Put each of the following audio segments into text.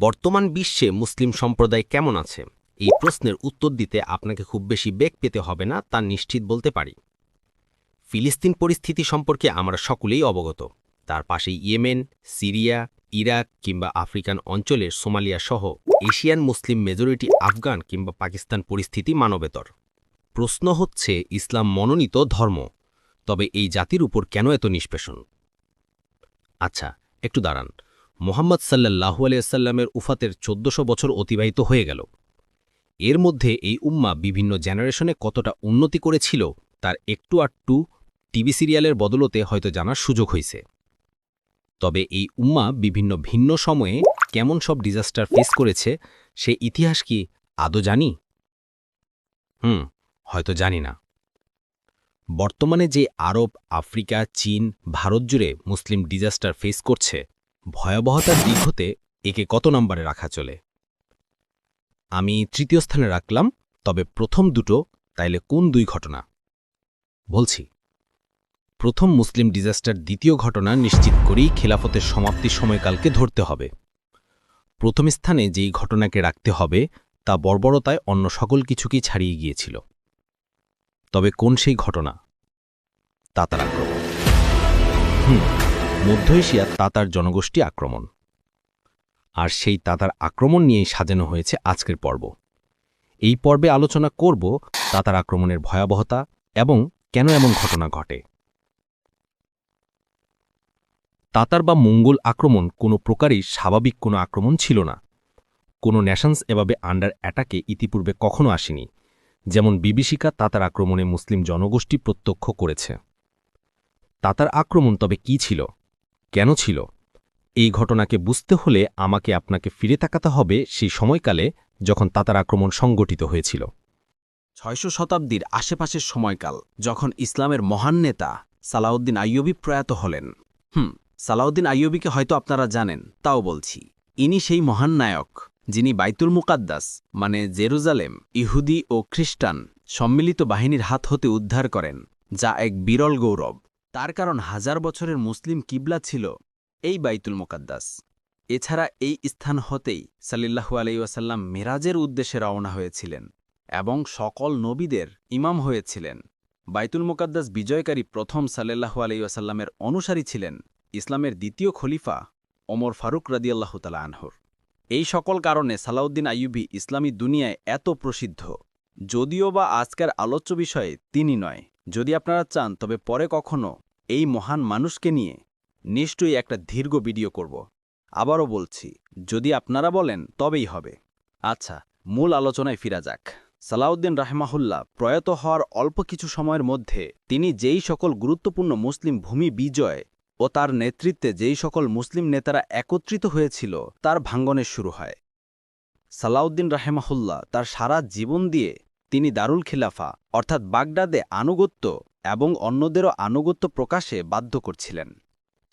বর্তমান বিশ্বে মুসলিম সম্প্রদায় কেমন আছে? এই প্রশ্নের উত্তর দিতে আপনাকে খুব বেশি বেগ পেতে হবে না, তা নিশ্চিত বলতে পারি। ফিলিস্তিন পরিস্থিতি সম্পর্কে আমরা সকলেই অবগত। তার পাশে ইয়েমেন, সিরিয়া, ইরাক কিংবা আফ্রিকান অঞ্চলের সোমালিয়া সহ এশিয়ান মুসলিম মেজরিটি আফগান কিংবা পাকিস্তান পরিস্থিতি মানবেতর। প্রশ্ন হচ্ছে, ইসলাম মনোনীত ধর্ম, তবে এই জাতির উপর কেন এত নিষ্পেষণ? আচ্ছা একটু দাঁড়ান। মোহাম্মদ সাল্লাহু আলিয়াল্লামের উফাতের চোদ্দশো বছর অতিবাহিত হয়ে গেল। এর মধ্যে এই উম্মা বিভিন্ন জেনারেশনে কতটা উন্নতি করেছিল, তার একটু আটটু টিভি সিরিয়ালের বদলতে হয়তো জানার সুযোগ হয়েছে। তবে এই উম্মা বিভিন্ন ভিন্ন সময়ে কেমন সব ডিজাস্টার ফেস করেছে, সে ইতিহাস কি আদৌ জানি? হুম, হয়তো জানি না। বর্তমানে যে আরব, আফ্রিকা, চীন, ভারত জুড়ে মুসলিম ডিজাস্টার ফেস করছে ভয়াবহতার দিক হতে একে কত নম্বরে রাখা চলে? আমি তৃতীয় স্থানে রাখলাম, তবে প্রথম দুটো, তাইলে কোন দুই ঘটনা? বলছি, প্রথম মুসলিম ডিজাস্টার দ্বিতীয় ঘটনা নিশ্চিত করেই খেলাফতের সমাপ্তির সময়কালকে ধরতে হবে। প্রথম স্থানে যেই ঘটনাকে রাখতে হবে, তা বর্বরতায় অন্য সকল কিছুকেই ছাড়িয়ে গিয়েছিল। তবে কোন সেই ঘটনা? তাতার হুম। মধ্য এশিয়ার তাতার জনগোষ্ঠী আক্রমণ। আর সেই তাতার আক্রমণ নিয়েই সাজানো হয়েছে আজকের পর্ব। এই পর্বে আলোচনা করব তাতার আক্রমণের ভয়াবহতা এবং কেন এমন ঘটনা ঘটে। তাতার বা মঙ্গল আক্রমণ কোনো প্রকারই স্বাভাবিক কোনো আক্রমণ ছিল না। কোনো ন্যাশনস এভাবে আন্ডার অ্যাটাকে ইতিপূর্বে কখনো আসেনি, যেমন বিভীষিকা তাতার আক্রমণে মুসলিম জনগোষ্ঠী প্রত্যক্ষ করেছে। তাতার আক্রমণ তবে কি ছিল? কেন ছিল? এই ঘটনাকে বুঝতে হলে আমাকে আপনাকে ফিরে তাকাতে হবে সেই সময়কালে যখন তাতার আক্রমণ সংগঠিত হয়েছিল। ছয়শো শতাব্দীর আশেপাশের সময়কাল যখন ইসলামের মহান নেতা সালাউদ্দিন আইয়ুবী প্রয়াত হলেন। হুম, সালাউদ্দিন আইয়ুবীকে হয়তো আপনারা জানেন, তাও বলছি। ইনি সেই মহান নায়ক যিনি বাইতুল মুকাদ্দাস মানে জেরুজালেম, ইহুদি ও খ্রিস্টান সম্মিলিত বাহিনীর হাত হতে উদ্ধার করেন, যা এক বিরল গৌরব। তার কারণ হাজার বছরের মুসলিম কিবলা ছিল এই বাইতুল মোকাদ্দাস। এছাড়া এই স্থান হতেই সাল্লাহু আলাইসাল্লাম মেরাজের উদ্দেশ্যে রওনা হয়েছিলেন এবং সকল নবীদের ইমাম হয়েছিলেন। বাইতুল মোকাদ্দাস বিজয়কারী প্রথম সাল্লাহু আলাইসাল্লামের অনুসারী ছিলেন ইসলামের দ্বিতীয় খলিফা ওমর ফারুক রাদিয়াল্লাহ তালা আনহর। এই সকল কারণে সালাউদ্দিন আইয়ুবি ইসলামী দুনিয়ায় এত প্রসিদ্ধ, যদিও বা আজকের আলোচ্য বিষয়ে তিনি নয়। যদি আপনারা চান, তবে পরে কখনো এই মহান মানুষকে নিয়ে নিশ্চয়ই একটা দীর্ঘ ভিডিও করব। আবারও বলছি, যদি আপনারা বলেন, তবেই হবে। আচ্ছা মূল আলোচনায় ফিরা যাক। সালাউদ্দিন রাহমাহুল্লাহ প্রয়াত হওয়ার অল্প কিছু সময়ের মধ্যে তিনি যেই সকল গুরুত্বপূর্ণ মুসলিম ভূমি বিজয় ও তার নেতৃত্বে যেই সকল মুসলিম নেতারা একত্রিত হয়েছিল, তার ভাঙ্গনের শুরু হয়। সালাউদ্দিন রাহেমাহুল্লাহ তার সারা জীবন দিয়ে তিনি দারুল খিলাফা, অর্থাৎ বাগদাদে আনুগত্য এবং অন্যদেরও আনুগত্য প্রকাশে বাধ্য করছিলেন।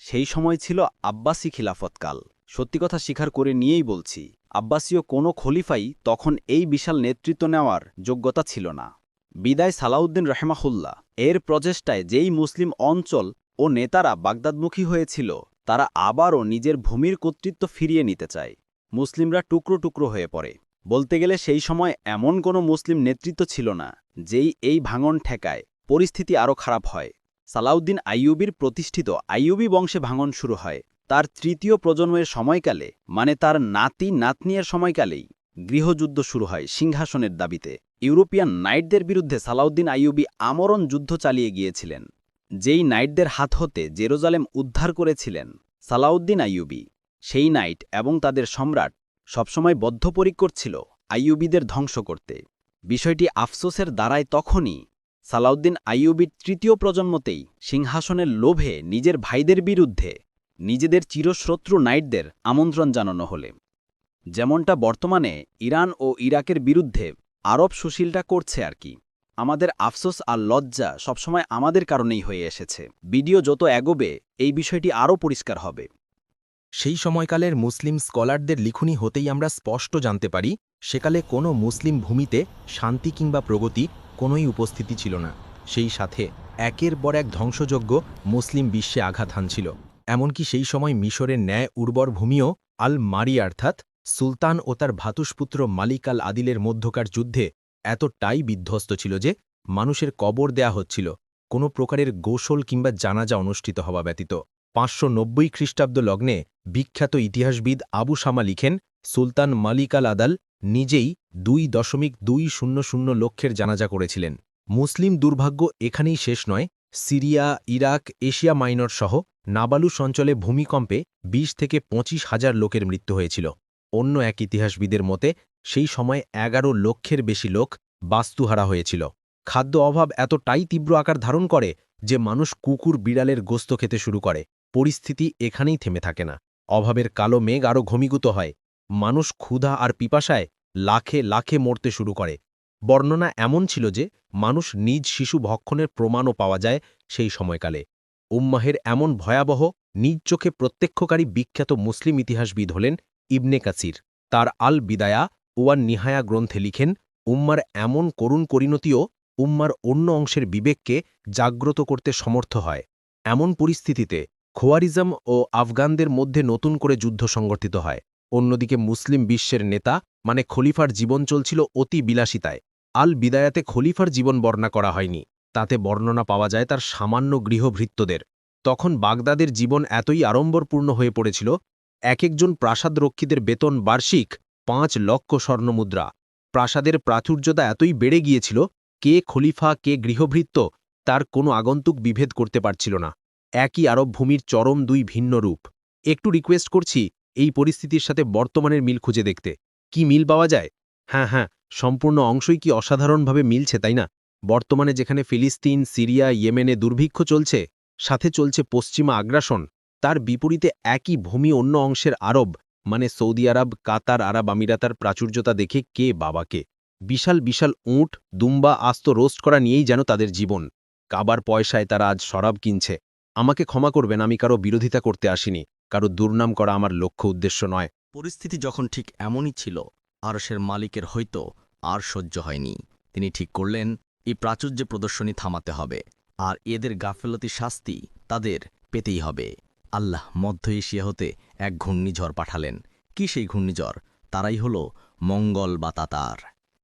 সেই সময় ছিল আব্বাসী খিলাফতকাল। সত্যি কথা স্বীকার করে নিয়েই বলছি, আব্বাসীয় কোনো খলিফাই তখন এই বিশাল নেতৃত্ব নেওয়ার যোগ্যতা ছিল না। বিদায় সালাউদ্দিন রহমাহুল্লাহ। এর প্রচেষ্টায় যেই মুসলিম অঞ্চল ও নেতারা বাগদাদমুখী হয়েছিল, তারা আবারও নিজের ভূমির কর্তৃত্ব ফিরিয়ে নিতে চায়। মুসলিমরা টুকরো টুকরো হয়ে পড়ে। বলতে গেলে সেই সময় এমন কোনো মুসলিম নেতৃত্ব ছিল না, যেই এই ভাঙন ঠেকায়। পরিস্থিতি আরও খারাপ হয়। সালাউদ্দিন আইয়ুবির প্রতিষ্ঠিত আইয়ুবি বংশে ভাঙন শুরু হয়। তার তৃতীয় প্রজন্মের সময়কালে মানে তার নাতি নাতনিয়ের সময়কালেই, গৃহযুদ্ধ শুরু হয় সিংহাসনের দাবিতে। ইউরোপিয়ান নাইটদের বিরুদ্ধে সালাউদ্দিন আইয়ুবি আমরণ যুদ্ধ চালিয়ে গিয়েছিলেন। যেই নাইটদের হাত হতে জেরুজালেম উদ্ধার করেছিলেন সালাউদ্দিন আইয়ুবি। সেই নাইট এবং তাদের সম্রাট সবসময় বদ্ধপরিকর ছিল আইয়ুবিদের ধ্বংস করতে। বিষয়টি আফসোসের দ্বারায় তখনই সালাউদ্দিন আইয়ুবির তৃতীয় প্রজন্মতেই সিংহাসনের লোভে নিজের ভাইদের বিরুদ্ধে নিজেদের চিরশত্রু নাইটদের আমন্ত্রণ জানানো হলে। যেমনটা বর্তমানে ইরান ও ইরাকের বিরুদ্ধে আরব সুশীলটা করছে আর কি। আমাদের আফসোস আর লজ্জা সবসময় আমাদের কারণেই হয়ে এসেছে। ভিডিও যত এগোবে, এই বিষয়টি আরও পরিষ্কার হবে। সেই সময়কালের মুসলিম স্কলারদের লিখুনি হতেই আমরা স্পষ্ট জানতে পারি, সেকালে কোনো মুসলিম ভূমিতে শান্তি কিংবা প্রগতি কোনোই উপস্থিতি ছিল না। সেই সাথে একের পর এক ধ্বংসযোগ্য মুসলিম বিশ্বে আঘাত হানছিল। এমনকি সেই সময় মিশরের ন্যায় উর্বর ভূমিও আল মারি অর্থাৎ সুলতান ও তার ভাতুষপুত্র মালিক আল আদিলের মধ্যকার যুদ্ধে এতটাই বিধ্বস্ত ছিল যে মানুষের কবর দেয়া হচ্ছিল। কোনো প্রকারের গোসল কিংবা জানাজা অনুষ্ঠিত হওয়া ব্যতীত। পাঁচশো নব্বই খ্রিস্টাব্দ লগ্নে বিখ্যাত ইতিহাসবিদ আবু শামা লিখেন, সুলতান মালিক আল আদাল নিজেই দুই দশমিক দুই শূন্য শূন্য লক্ষের জানাজা করেছিলেন। মুসলিম দুর্ভাগ্য এখানেই শেষ নয়। সিরিয়া, ইরাক, এশিয়া মাইনর সহ নাবালুস অঞ্চলে ভূমিকম্পে ২০ থেকে পঁচিশ হাজার লোকের মৃত্যু হয়েছিল। অন্য এক ইতিহাসবিদের মতে, সেই সময় এগারো লক্ষের বেশি লোক বাস্তুহারা হয়েছিল। খাদ্য অভাব এতটাই তীব্র আকার ধারণ করে যে মানুষ কুকুর বিড়ালের গোস্ত খেতে শুরু করে। পরিস্থিতি এখানেই থেমে থাকে না। অভাবের কালো মেঘ আরও ঘনীভূত হয়। মানুষ ক্ষুধা আর পিপাসায় লাখে লাখে মরতে শুরু করে। বর্ণনা এমন ছিল যে, মানুষ নিজ শিশু ভক্ষণের প্রমাণও পাওয়া যায় সেই সময়কালে। উম্মাহের এমন ভয়াবহ, নিজ চোখে প্রত্যক্ষকারী বিখ্যাত মুসলিম ইতিহাসবিদ হলেন ইবনে কাসির। তার আল বিদায়া ওয়ান নিহায়া গ্রন্থে লিখেন, উম্মার এমন করুণ পরিণতিও উম্মার অন্য অংশের বিবেককে জাগ্রত করতে সমর্থ হয়। এমন পরিস্থিতিতে খোয়ারিজম ও আফগানদের মধ্যে নতুন করে যুদ্ধ সংগঠিত হয়। অন্যদিকে মুসলিম বিশ্বের নেতা মানে খলিফার জীবন চলছিল অতি বিলাসিতায়। আল বিদায়াতে খলিফার জীবন বর্ণনা করা হয়নি। তাতে বর্ণনা পাওয়া যায় তার সামান্য গৃহভৃত্যদের। তখন বাগদাদের জীবন এতই আড়ম্বরপূর্ণ হয়ে পড়েছিল, এক একজন প্রাসাদরক্ষীদের বেতন বার্ষিক পাঁচ লক্ষ স্বর্ণমুদ্রা। প্রাসাদের প্রাচুর্যতা এতই বেড়ে গিয়েছিল, কে খলিফা, কে গৃহভৃত্য তার কোনো আগন্তুক বিভেদ করতে পারছিল না। একই আরব ভূমির চরম দুই ভিন্ন রূপ। একটু রিকোয়েস্ট করছি এই পরিস্থিতির সাথে বর্তমানের মিল খুঁজে দেখতে। কি মিল পাওয়া যায়? হ্যাঁ হ্যাঁ সম্পূর্ণ অংশই কি অসাধারণভাবে মিলছে, তাই না? বর্তমানে যেখানে ফিলিস্তিন, সিরিয়া, ইয়েমেনে দুর্ভিক্ষ চলছে, সাথে চলছে পশ্চিমা আগ্রাসন, তার বিপরীতে একই ভূমি অন্য অংশের আরব মানে সৌদি আরব, কাতার, আরব আমিরাতার প্রাচুর্যতা দেখে কে বাবাকে বিশাল বিশাল উঁট, দুম্বা আস্ত রোস্ট করা নিয়েই যেন তাদের জীবন। কাবার পয়সায় তারা আজ শরাব কিনছে। আমাকে ক্ষমা করবেন, আমি কারও বিরোধিতা করতে আসিনি। কারও দুর্নাম করা আমার লক্ষ্য উদ্দেশ্য নয়। পরিস্থিতি যখন ঠিক এমনই ছিল, আরশের মালিকের হয়তো আর সহ্য হয়নি। তিনি ঠিক করলেন, এই প্রাচুর্য প্রদর্শনী থামাতে হবে, আর এদের গাফেলতি শাস্তি তাদের পেতেই হবে। আল্লাহ মধ্য এশিয়া হতে এক ঘূর্ণিঝড় পাঠালেন। কি সেই ঘূর্ণিঝড়? তারাই হল মঙ্গল বা তাতার।